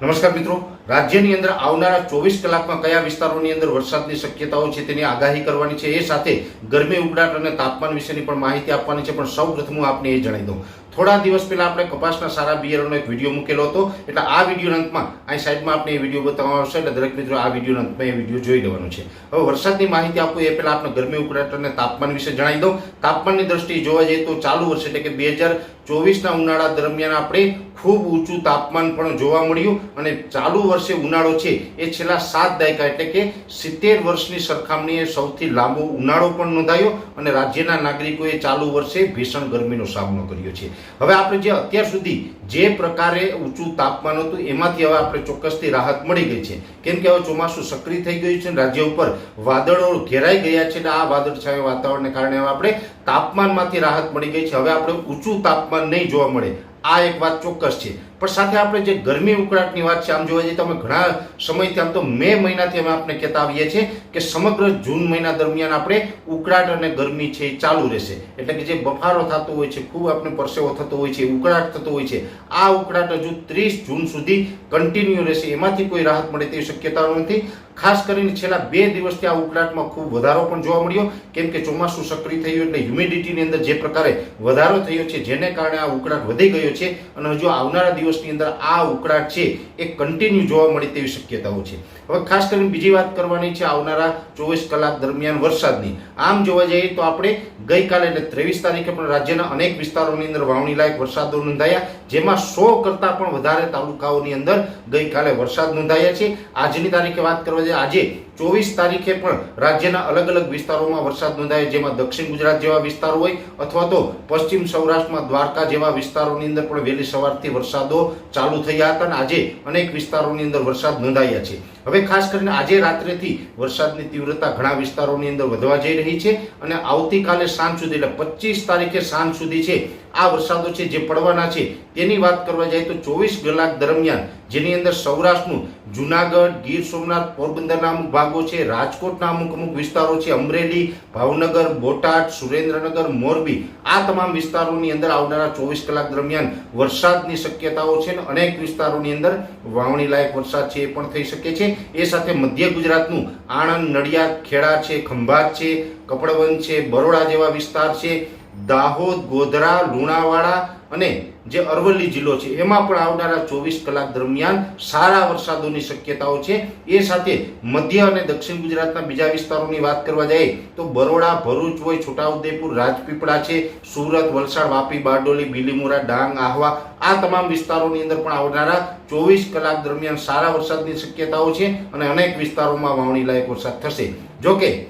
નમસ્કાર મિત્રો. રાજ્યની અંદર આવનારા ચોવીસ કલાકમાં કયા વિસ્તારોની અંદર વરસાદની શક્યતાઓ છે તેની આગાહી કરવાની છે એ સાથે ગરમી, ઉકળાટ અને તાપમાન વિશેની પણ માહિતી આપવાની છે. પણ સૌ પ્રથમ આપને એ જણાવી દઉં. થોડા દિવસ પહેલા આપણે કપાસના સારા બિયારણનો એક વીડિયો મૂકેલો હતો. એટલે આ વિડીયોના અંતમાં અહીં સાઈડમાં આપણે એ વીડિયો બતાવવામાં આવશે એટલે દરેક મિત્રો આ વિડીયોના અંતમાં એ વીડિયો જોઈ લેવાનું છે. હવે વરસાદની માહિતી આપું એ પહેલાં આપણે ગરમી, ઉકળાટ અને તાપમાન વિશે જણાવી દઉં. તાપમાનની દ્રષ્ટિએ જોવા જઈએ તો ચાલુ વર્ષે એટલે કે બે હજાર ચોવીસના ઉનાળા દરમિયાન આપણે ખૂબ ઊંચું તાપમાન પણ જોવા મળ્યું અને ચાલુ વર્ષે ઉનાળો છે એ છેલ્લા સાત દાયકા એટલે કે સિત્તેર વર્ષની સરખામણીએ સૌથી લાંબો ઉનાળો પણ નોંધાયો અને રાજ્યના નાગરિકોએ ચાલુ વર્ષે ભીષણ ગરમીનો સામનો કર્યો છે. હવે આપણે જે અત્યાર સુધી જે પ્રકારે ઊંચું તાપમાન હતું એમાંથી હવે આપણે ચોક્કસથી રાહત મળી ગઈ છે. કેમ કે હવે ચોમાસું સક્રિય થઈ ગયું છે રાજ્ય ઉપર વાદળો ઘેરાઈ ગયા છે અને આ વાદળછાયા વાતાવરણને કારણે હવે આપણે તાપમાનમાંથી રાહત મળી ગઈ છે. હવે આપણે ઊંચું તાપમાન નહીં જોવા મળે. આ એક વાત ચોક્કસ છે. પણ સાથે આપણે જે ગરમી ઉકળાટની વાત છે, આમ જોવા જઈએ તો અમે ઘણા સમયથી આમ તો મે મહિનાથી અમે આપને કહેતા આવીએ છીએ કે સમગ્ર જૂન મહિના દરમિયાન આપણે ઉકળાટ અને ગરમી છે એ ચાલુ રહેશે. એટલે કે જે બફારો થતો હોય છે, ખૂબ આપણે પરસેવો થતો હોય છે ઉકળાટ થતો હોય છે, આ ઉકળાટ હજુ ત્રીસ જૂન સુધી કન્ટિન્યુ રહેશે. એમાંથી કોઈ રાહત મળે તેવી શક્યતાઓ નથી. ખાસ કરીને છેલ્લા બે દિવસથી આ ઉકળાટમાં ખૂબ વધારો પણ જોવા મળ્યો. કેમ કે ચોમાસું સક્રિય થયું એટલે હ્યુમિડિટીની અંદર જે પ્રકારે વધારો થયો છે, જેને કારણે આ ઉકળાટ વધી ગયો છે અને હજુ આવનારા દિવસની અંદર આ ઉકળાટ છે એ કન્ટિન્યુ જોવા મળે તેવી શક્યતાઓ છે. હવે ખાસ કરીને બીજી વાત કરવાની છે આવનારા ચોવીસ કલાક દરમિયાન વરસાદની. આમ જોવા જઈએ તો આપણે ગઈકાલે એટલે ત્રેવીસ તારીખે પણ રાજ્યના અનેક વિસ્તારોની અંદર વાવણી લાયક વરસાદો નોંધાયા, જેમાં સો કરતાં પણ વધારે તાલુકાઓની અંદર ગઈકાલે વરસાદ નોંધાયા છે. આજની તારીખે વાત કરવા જઈએ, આજે ચોવીસ તારીખે પણ રાજ્યના અલગ અલગ વિસ્તારોમાં વરસાદ નોંધાયો જેમાં દક્ષિણ ગુજરાત જેવા વિસ્તારો હોય અથવા તો પશ્ચિમ સૌરાષ્ટ્રમાં દ્વારકા જેવા વિસ્તારોની અંદર પણ વહેલી સવારથી વરસાદો ચાલુ થયા હતા અને આજે અનેક વિસ્તારોની અંદર વરસાદ નોંધાયા છે. હવે ખાસ કરીને આજે રાત્રેથી વરસાદની તીવ્રતા ઘણા વિસ્તારોની અંદર વધવા જઈ રહી છે અને આવતીકાલે સાંજ સુધી એટલે પચીસ તારીખે સાંજ સુધી છે આ વરસાદો છે જે પડવાના છે, તેની વાત કરવા જાય તો ચોવીસ કલાક દરમિયાન જેની અંદર સૌરાષ્ટ્રનું જુનાગઢ, ગીર સોમનાથ, પોરબંદરના અમુક ભાગો છે, રાજકોટના અમુક અમુક વિસ્તારો છે, અમરેલી, ભાવનગર, બોટાદ, સુરેન્દ્રનગર, મોરબી, આ તમામ વિસ્તારોની અંદર આવનારા ચોવીસ કલાક દરમિયાન વરસાદની શક્યતાઓ છે અને અનેક વિસ્તારોની અંદર વાવણી લાયક વરસાદ છે એ પણ થઈ શકે છે. એ સાથે મધ્ય ગુજરાતનું આણંદ, નડિયાદ, ખેડા છે, ખંભાત છે, કપડવંજ છે, બરોડા જેવા વિસ્તાર છે દાહોદ, ગોધરા, લુણાવાડા અને જે અરવલ્લી જિલ્લો છે, એમાં પણ આવનારા ચોવીસ કલાક દરમિયાન સારા વરસાદોની શક્યતાઓ છે. એ સાથે મધ્ય અને દક્ષિણ ગુજરાતના બીજા વિસ્તારોની વાત કરવા જઈએ, તો બરોડા, ભરૂચ હોય, છોટાઉદેપુર, રાજપીપળા છે, સુરત, વલસાડ, વાપી, બારડોલી, બીલીમોરા, ડાંગ, આહવા, આ તમામ વિસ્તારોની અંદર પણ આવનારા ચોવીસ કલાક દરમિયાન સારા વરસાદની શક્યતાઓ છે અને અનેક વિસ્તારોમાં વાવણી લાયક વરસાદ થશે. જોકે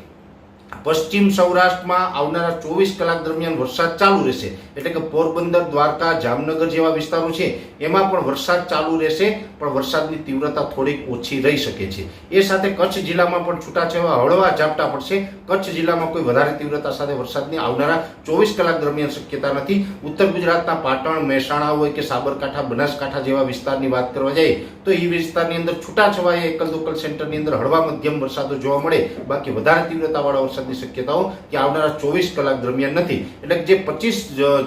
પશ્ચિમ સૌરાષ્ટ્રમાં આવનારા ચોવીસ કલાક દરમિયાન વરસાદ ચાલુ રહેશે. એટલે કે પોરબંદર, દ્વારકા, જામનગર જેવા વિસ્તારો છે, એમાં પણ વરસાદ ચાલુ રહેશે, પણ વરસાદની તીવ્રતા થોડીક ઓછી રહી શકે છે. એ સાથે કચ્છ જિલ્લામાં પણ છૂટાછેવા હળવા ઝાપટા પડશે. કચ્છ જિલ્લામાં કોઈ વધારે તીવ્રતા સાથે વરસાદની આવનારા ચોવીસ કલાક દરમિયાન શક્યતા નથી. ઉત્તર ગુજરાતના પાટણ મહેસાણા હોય કે સાબરકાંઠા, બનાસકાંઠા જેવા વિસ્તારની વાત કરવા જઈએ, તો એ વિસ્તારની અંદર છૂટાછવાયા એકલ દોકલ સેન્ટરની અંદર હળવા મધ્યમ વરસાદો જોવા મળે. બાકી વધારે તીવ્રતાવાળા વરસાદની શક્યતાઓ કે આવનારા ચોવીસ કલાક દરમિયાન નથી. એટલે જે પચીસ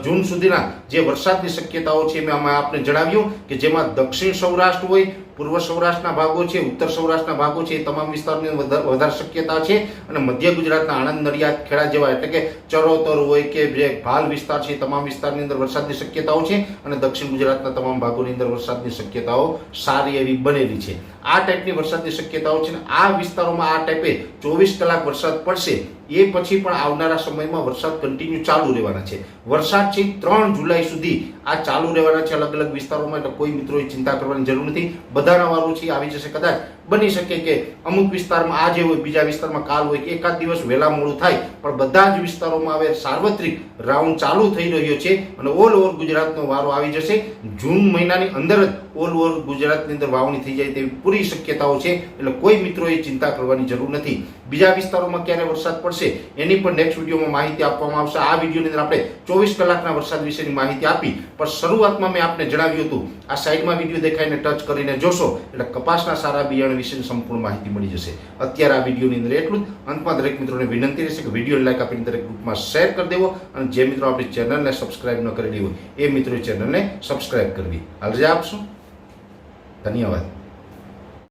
જૂન સુધીના જે વરસાદની શક્યતાઓ છે એમાં આપને જણાવ્યું કે જેમાં દક્ષિણ સૌરાષ્ટ્ર હોય પૂર્વ સૌરાષ્ટ્રના ભાગો છે, ઉત્તર સૌરાષ્ટ્રના ભાગો છે તમામ વિસ્તારની વધારે શક્યતા છે અને મધ્ય ગુજરાતના આણંદ, નડિયાદ, ખેડા જેવા એટલે કે ચરોતર હોય કે જે ભાલ વિસ્તાર છે તમામ વિસ્તારની અંદર વરસાદની શક્યતાઓ છે અને દક્ષિણ ગુજરાતના તમામ ભાગોની અંદર વરસાદની શક્યતાઓ સારી એવી બનેલી છે. આ ટાઈપની વરસાદની શક્યતાઓ છે આ વિસ્તારોમાં આ ટાઈપે ચોવીસ કલાક વરસાદ પડશે, એ પછી પણ આવનારા સમયમાં વરસાદ કન્ટિન્યુ ચાલુ રહેવાના છે. વરસાદ છે ત્રણ જુલાઈ સુધી આ ચાલુ રહેવાના છે અલગ અલગ વિસ્તારોમાં એટલે કોઈ મિત્રોએ ચિંતા કરવાની જરૂર નથી. બધાના વારો છે આવી જશે કદાચ. બની શકે કે અમુક વિસ્તારમાં આજે હોય, બીજા વિસ્તારમાં કાલ હોય, એકાદ દિવસ વહેલા મોડું થાય, પણ બધા જ વિસ્તારોમાં હવે સાર્વત્રિક રાઉન્ડ ચાલુ થઈ રહ્યો છે અને ઓલ ઓવર ગુજરાતનો વારો આવી જશે. જૂન મહિનાની અંદર જ ઓલ ઓવર ગુજરાતની અંદર વાવણી થઈ જાય તેવી પૂરી શક્યતાઓ છે. એટલે કોઈ મિત્રોએ ચિંતા કરવાની જરૂર નથી. બીજા વિસ્તારોમાં ક્યારે વરસાદ પડશે, એની પણ નેક્સ્ટ વિડીયોમાં માહિતી આપવામાં આવશે. આ વિડીયોની અંદર આપણે ચોવીસ કલાકના વરસાદ વિશેની માહિતી આપી. પણ શરૂઆતમાં મેં આપને જણાવ્યું હતું, આ સાઈડમાં વીડિયો દેખાઈને ટચ કરીને જોશો. એટલે કપાસના સારા બિયારણ વિશેની સંપૂર્ણ માહિતી મળી જશે. અત્યારે આ વિડીયોની અંદર એટલું જ. અંતમાં દરેક મિત્રોને વિનંતી રહેશે કે વીડિયો લાઈક આપીને દરેક ગ્રુપમાં શેર કરી દેવો અને જે મિત્રો આપણી ચેનલને સબસ્ક્રાઇબ ન કરેલી હોય, એ મિત્રો ચેનલને સબસ્ક્રાઇબ કરવી હાલ રજા આપશું ધન્યવાદ.